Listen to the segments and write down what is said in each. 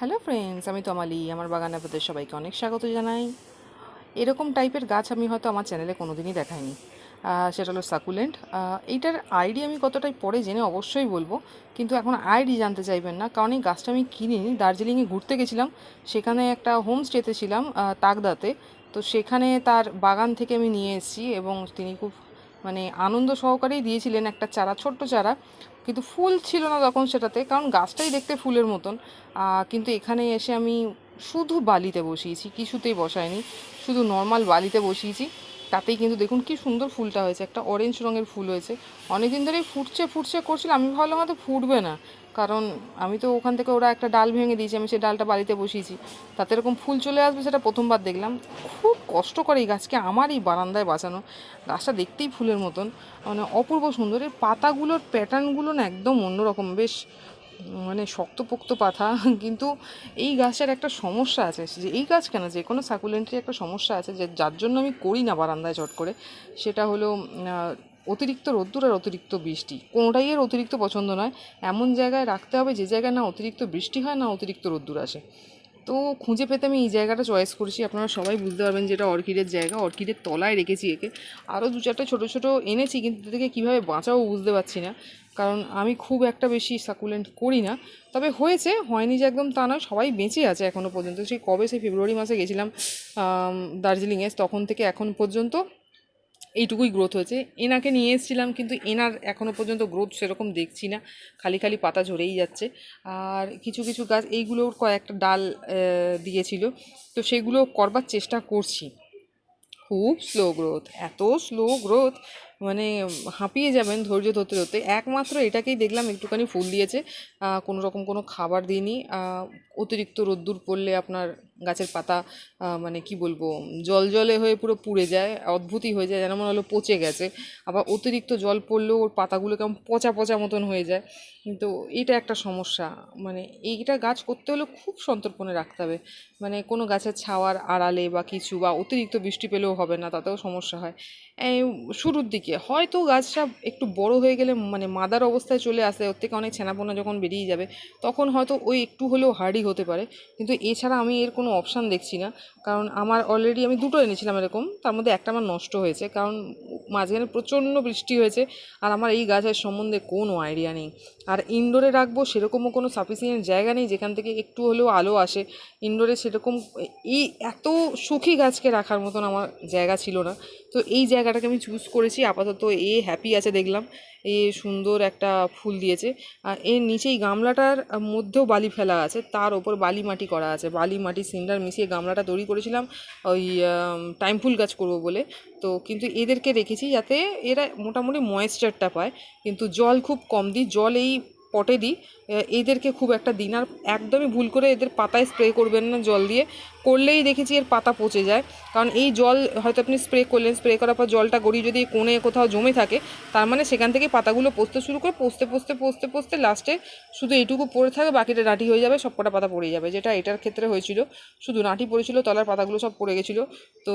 Hello friends আমি তমালি আমার বাগানে আপনাদের সবাইকে অনেক স্বাগত জানাই। এরকম টাইপের গাছ আমি হয়তো আমার চ্যানেলে কোনোদিনই দেখাইনি। সেটা হলো সাকুলেন্ট এইটার আইডি আমি কতটাই পরে জেনে অবশ্যই বলব কিন্তু এখন আইডি জানতে চাইবেন না কারণ এই গাছটা আমি কিনিনি দার্জিলিংয়ে ঘুরতে গেছিলাম। সেখানে একটা হোমস্টেতে ছিলাম আহ, তাকদাতে তো সেখানে তার বাগান থেকে আমি নিয়ে এসেছি এবং তিনি খুব মানে আনন্দ সহকারেই দিয়েছিলেন একটা চারা, ছোট্ট চারা। কিন্তু ফুল ছিল না তখন সেটাতে, কারণ গাছটাই দেখতে ফুলের মতন। কিন্তু এখানে এসে আমি শুধু বালিতে বসিয়েছি, কিছুতেই বসায়নি। শুধু নর্মাল বালিতে বসিয়েছি। তাতেই কিন্তু দেখুন কি সুন্দর ফুলটা হয়েছে। একটা অরেঞ্জ রঙের ফুল হয়েছে। অনেকদিন ধরেই ফুটছে ফুটছে, করছিল। আমি ভাবলাম হয়তো ফুটবে না। কারণ আমি তো ওখান থেকে ওরা একটা ডাল ভেঙে দিয়েছি, আমি সেই ডালটা বাড়িতে বসিয়েছি। তাতে এরকম ফুল চলে আসবে সেটা প্রথমবার দেখলাম। খুব কষ্ট করে এই গাছকে আমার এই বারান্দায় বাঁচানো। গাছটা দেখতেই ফুলের মতন। মানে অপূর্ব সুন্দর। এর পাতাগুলোর প্যাটার্নগুলো না একদম অন্যরকম। বেশ মানে শক্তপোক্ত পাতা। কিন্তু এই গাছের একটা সমস্যা আছে। যে এই গাছ কেন? যে কোনো সাকুলেন্টের একটা সমস্যা আছে যে যার জন্য আমি করি না বারান্দায় চট করে। সেটা হলো অতিরিক্ত রোদ্দুর আর অতিরিক্ত বৃষ্টি। কোনোটাই এর অতিরিক্ত পছন্দ নয়। এমন জায়গায় রাখতে হবে যে জায়গায় না অতিরিক্ত বৃষ্টি হয়, না অতিরিক্ত রোদ্দুর আসে। তো খুঁজে পেতে আমি এই জায়গাটা চয়েস করেছি। আপনারা সবাই বুঝতে পারবেন যে এটা অর্কিডের জায়গা। অর্কিডের তলায় রেখেছি একে। আরও দু চারটে ছোটো ছোটো এনেছি, কিন্তু এদেরকে কীভাবে বাঁচাও বুঝতে পারছি না। কারণ আমি খুব একটা বেশি সাকুলেন্ট করি না। তবে হয়েছে, হয়নি যে একদম তা নয়। সবাই বেঁচে আছে এখনও পর্যন্ত। সেই কবে, সেই ফেব্রুয়ারি মাসে গেছিলাম দার্জিলিংয়ে। তখন থেকে এখন পর্যন্ত এইটুকুই গ্রোথ হয়েছে। এনাকে নিয়ে এসেছিলাম কিন্তু এনার এখনও পর্যন্ত গ্রোথ সেরকম দেখছি না। খালি খালি পাতা ঝরেই যাচ্ছে। আর কিছু কিছু গাছ, এইগুলোর কয়েকটা ডাল দিয়েছিল। তো সেগুলো করবার চেষ্টা করছি। খুব স্লো গ্রোথ এত স্লো গ্রোথ মানে হাঁপিয়ে যাবেন ধৈর্য ধরতে ধরতে। একমাত্র এটাকেই দেখলাম, একটুখানি ফুল দিয়েছে। কোনো রকম কোনো খাবার দিইনি। অতিরিক্ত রোদ্দুর পড়লে আপনার গাছের পাতা মানে কি বলব, জল জলে হয়ে পুরো পুড়ে যায়, অদ্ভুতই হয়ে যায়, যেন মনে হলো পচে গেছে। আবার অতিরিক্ত জল পড়লেও ওর পাতাগুলো কেমন পচা পচা মতন হয়ে যায়। তো এটা একটা সমস্যা। মানে এইটা গাছ করতে হলে খুব সন্তর্পণে রাখতে হবে। মানে কোনো গাছের ছাওয়ার আড়ালে বা কিছু বা অতিরিক্ত বৃষ্টি পেলেও হবে না, তাতেও সমস্যা হয়। শুরুর দিকে হয়তো গাছটা একটু বড় হয়ে গেলে মানে মাদার অবস্থায় চলে আসে, ওর থেকে অনেক ছানাপোনা যখন বেরিয়ে যাবে, তখন হয়তো ওই একটু হলেও হার্ডি হতে পারে। কিন্তু এছাড়া আমি এর কোনো অপশান দেখছি না। কারণ আমার অলরেডি আমি দুটো এনেছিলাম এরকম, তার মধ্যে একটা আমার নষ্ট হয়েছে। কারণ মাঝখানে প্রচণ্ড বৃষ্টি হয়েছে, আর আমার এই গাছের সম্বন্ধে কোনো আইডিয়া নেই। আর ইনডোরে রাখব সেরকমও কোনো সাফিসিয়েন্ট জায়গা নেই, যেখান থেকে একটু হলেও আলো আসে। ইনডোরে সেরকম এই এত সুখী গাছকে রাখার মতন আমার জায়গা ছিল না। তো এই জায়গাটাকে আমি চুজ করেছি আপাতত এ হ্যাপি আছে দেখলাম। এ সুন্দর একটা ফুল দিয়েছে। আর এর নিচেই গামলাটার মধ্যেও বালি ফেলা আছে, তার ওপর বালি মাটি করা আছে। বালি মাটি সিন্ডার মিশিয়ে গামলাটা তৈরি করেছিলাম ওই টাইম ফুল গাছ করব বলে। তো কিন্তু এদেরকে রেখেছি যাতে এরা মোটামুটি ময়েশ্চারটা পায়, কিন্তু জল খুব কম দিই। জল এই পটে দিই এদেরকে খুব একটা দিন আর একদমই ভুল করে এদের পাতায় স্প্রে করবেন না জল দিয়ে। করলেই দেখেছি এর পাতা পচে যায়। কারণ এই জল হয়তো আপনি স্প্রে করলেন স্প্রে করার পর জলটা গড়িয়ে যদি কোণে কোথাও জমে থাকে, তার মানে সেখান থেকে পাতাগুলো পচতে শুরু করে পচতে পচতে পচতে পচতে লাস্টে শুধু এইটুকু পড়ে থাকে বাকিটা ডাঁটি হয়ে যাবে সব কটা পাতা পড়ে যাবে, যেটা এটার ক্ষেত্রে হয়েছিল। শুধু নাটি পড়েছিল, তলার পাতাগুলো সব পড়ে গেছিল। তো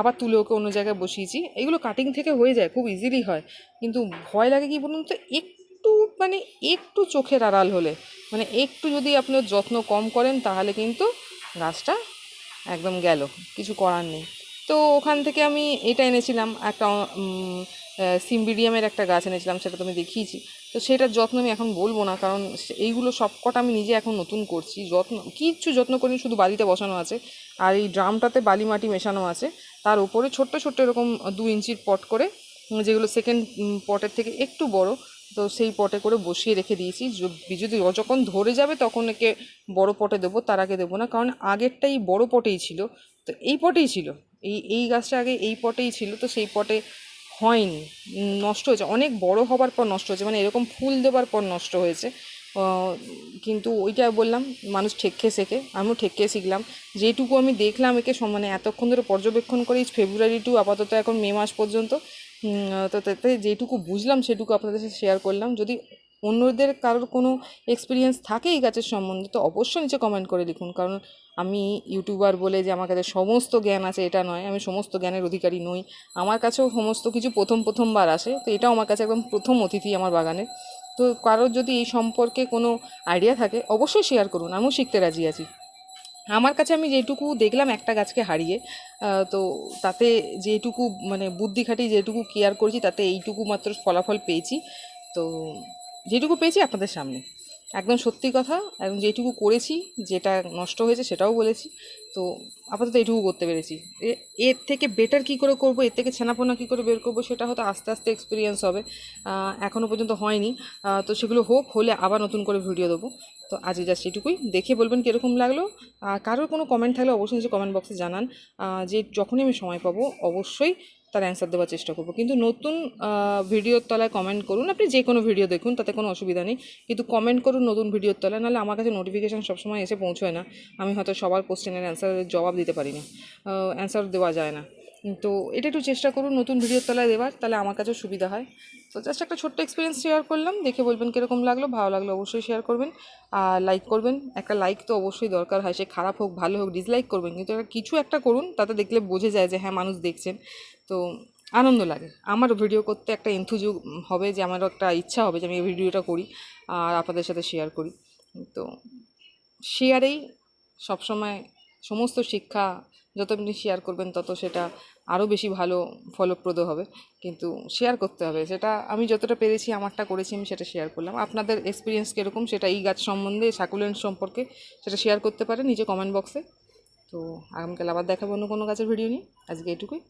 আবার তুলে ওকে অন্য জায়গায় বসিয়েছি। এগুলো কাটিং থেকে হয়ে যায়, খুব ইজিলি হয়। কিন্তু ভয় লাগে কি বলুন তো একটু মানে একটু চোখের আড়াল হলে। মানে একটু যদি আপনি ওর যত্ন কম করেন, তাহলে কিন্তু গাছটা একদম গেল। কিছু করার নেই। তো ওখান থেকে আমি এটা এনেছিলাম, একটা সিম্বিডিয়ামের একটা গাছ এনেছিলাম, সেটা তো আমি দেখিয়েছি। তো সেটার যত্ন আমি এখন বলব না, কারণ এইগুলো সব কটা আমি নিজে এখন নতুন করছি। যত্ন, কিচ্ছু যত্ন করিনি, শুধু বালিতে বসানো আছে। আর এই ড্রামটাতে বালি মাটি মেশানো আছে। তার উপরে ছোট্ট ছোট্ট এরকম দু ইঞ্চির পট করে, যেগুলো সেকেন্ড পটের থেকে একটু বড় তো সেই পটে করে বসিয়ে রেখে দিয়েছি। যদি যখন ধরে যাবে তখন একে বড় পটে দেবো, তার আগে দেবো না, কারণ আগেরটাই বড় পটেই ছিল। তো এই পটেই ছিল। এই এই গাছটা আগে এই পটেই ছিল, তো সেই পটে হয়নি। নষ্ট হয়েছে। অনেক বড় হবার পর নষ্ট হয়েছে মানে এরকম ফুল দেবার পর নষ্ট হয়েছে। কিন্তু ওইটা বললাম, মানুষ ঠেককে শেখে, আমিও ঠেককে শিখলাম। যেটুকু আমি দেখলাম একে মানে এতক্ষণ ধরে পর্যবেক্ষণ করে ফেব্রুয়ারি টু আপাতত এখন মে মাস পর্যন্ত। তো তাতে যেটুকু বুঝলাম সেটুকু আপনাদের সাথে শেয়ার করলাম। যদি অন্যদের কারোর কোনো এক্সপিরিয়েন্স থাকে এই গাছের সম্বন্ধে, তো অবশ্যই নিচে কমেন্ট করে লিখুন। কারণ আমি ইউটিউবার বলে যে আমার কাছে সমস্ত জ্ঞান আছে, এটা নয়। আমি সমস্ত জ্ঞানের অধিকারী নই। আমার কাছেও সমস্ত কিছু প্রথম, প্রথমবার আসে। তো এটাও আমার কাছে একদম প্রথম অতিথি আমার বাগানে। তো কারোর যদি এই সম্পর্কে কোনো আইডিয়া থাকে, অবশ্যই শেয়ার করুন। আমিও শিখতে রাজি আছি। আমার কাছে আমি যেটুকু দেখলাম একটা গাছকে হারিয়ে তো তাতে যেটুকু মানে বুদ্ধি খাটিয়ে যেটুকু কেয়ার করেছি, তাতে এইটুকু মাত্র ফলাফল পেয়েছি। তো যেটুকু পেয়েছি আপনাদের সামনে। একদম সত্যি কথা, এবং যেটুকু করেছি, যেটা নষ্ট হয়েছে সেটাও বলেছি। তো আপাতত এইটুকু করতে পেরেছি। এর থেকে বেটার কি করে করব, এর থেকে ছানাপোনা কী করে বের করব, সেটা হয়তো আস্তে আস্তে এক্সপিরিয়েন্স হবে। এখনও পর্যন্ত হয়নি। তো সেগুলো হোক, হলে আবার নতুন করে ভিডিও দেবো। তো আজকে জাস্ট এটুকুই দেখে বলবেন কীরকম লাগল। আর কারোর কোনো কমেন্ট থাকলে অবশ্যই নিচে কমেন্ট বক্সে জানান। যে যখনই আমি সময় পাবো, অবশ্যই তার অ্যান্সার দেওয়ার চেষ্টা করব। কিন্তু নতুন ভিডিওর তলায় কমেন্ট করুন। আপনি যে কোনো ভিডিও দেখুন, তাতে কোনো অসুবিধা নেই। কিন্তু কমেন্ট করুন নতুন ভিডিওর তলায়, নাহলে আমার কাছে নোটিফিকেশান সবসময় এসে পৌঁছয় না। আমি হয়তো সবার কোশ্চেনের অ্যান্সারের জবাব দিতে পারি না। অ্যান্সার দেওয়া যায় না। তো এটা একটু চেষ্টা করুন, নতুন ভিডিওর তলায় দেওয়ার তাহলে আমার কাছেও সুবিধা হয়। তো জাস্ট একটা ছোট্ট এক্সপিরিয়েন্স শেয়ার করলাম, দেখে বলবেন কীরকম লাগল, ভালো লাগল অবশ্যই শেয়ার করবেন। আর লাইক করবেন, একটা লাইক তো অবশ্যই দরকার হয়, সে খারাপ হোক, ভালো হোক ডিসলাইক করবেন, কিন্তু একটা কিছু একটা করুন, তাতে দেখলে বোঝে যায় যে হ্যাঁ মানুষ দেখছেন। তো আনন্দ লাগে। আমারও ভিডিও করতে একটা এনথুজু হবে, যে আমারও একটা ইচ্ছা হবে যে আমি এই ভিডিওটা করি, আর আপনাদের সাথে শেয়ার করি। তো শেয়ারেই সবসময় সমস্ত শিক্ষা যত আপনি শেয়ার করবেন, তত সেটা আরও বেশি ভালো, ফলপ্রদ হবে। কিন্তু শেয়ার করতে হবে। সেটা আমি যতটা পেরেছি, আমারটা করেছি, আমি সেটা শেয়ার করলাম। আপনাদের এক্সপিরিয়েন্স কীরকম, সেটা এই গাছ সম্বন্ধে সাকুলেন সম্পর্কে সেটা শেয়ার করতে পারেন, নিজে কমেন্ট বক্সে তো আগামীকাল আবার দেখাবো অন্য কোনো গাছের ভিডিও নিয়ে। আজকে এটুকুই।